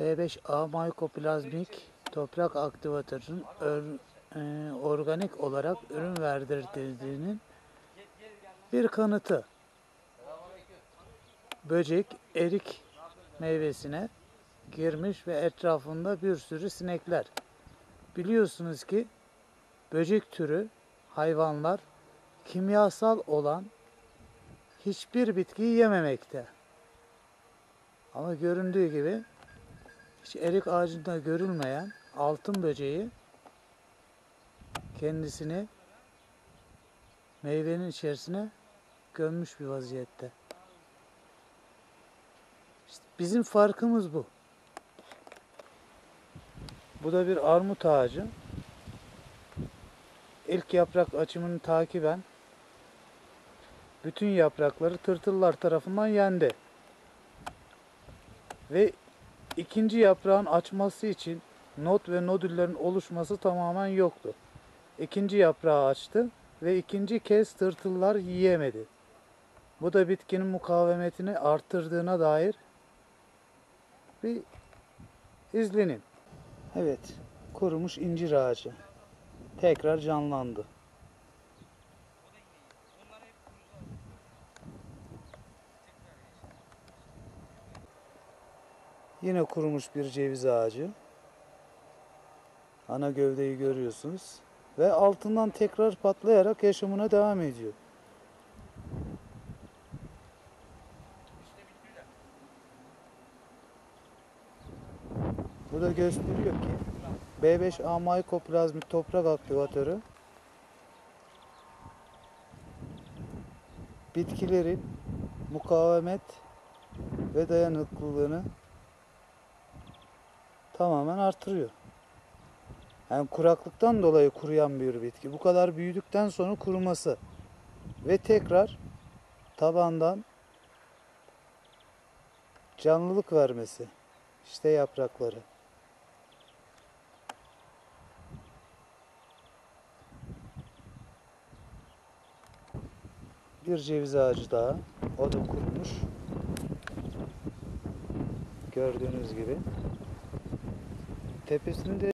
B5A Mycoplazmik toprak aktivatörünün ör- e, organik olarak ürün verdirdiğinin bir kanıtı. Böcek erik meyvesine girmiş ve etrafında bir sürü sinekler. Biliyorsunuz ki böcek türü hayvanlar kimyasal olan hiçbir bitkiyi yememekte. Ama göründüğü gibi hiç erik ağacında görülmeyen altın böceği kendisini meyvenin içerisine gömmüş bir vaziyette. İşte bizim farkımız bu. Bu da bir armut ağacı. İlk yaprak açımını takiben bütün yaprakları tırtıllar tarafından yendi. Ve ikinci yaprağın açması için not ve nodüllerin oluşması tamamen yoktu. İkinci yaprağı açtı ve ikinci kez tırtıllar yiyemedi. Bu da bitkinin mukavemetini arttırdığına dair bir izlenim. Evet, kurumuş incir ağacı tekrar canlandı. Yine kurumuş bir ceviz ağacı. Ana gövdeyi görüyorsunuz. Ve altından tekrar patlayarak yaşamına devam ediyor. Bu da gösteriyor ki B5A Mycoplazmik toprak aktivatörü bitkilerin mukavemet ve dayanıklılığını tamamen artırıyor. Yani kuraklıktan dolayı kuruyan bir bitki. Bu kadar büyüdükten sonra kuruması ve tekrar tabandan canlılık vermesi. İşte yaprakları. Bir ceviz ağacı daha. O da kurumuş. Gördüğünüz gibi. Tepesinde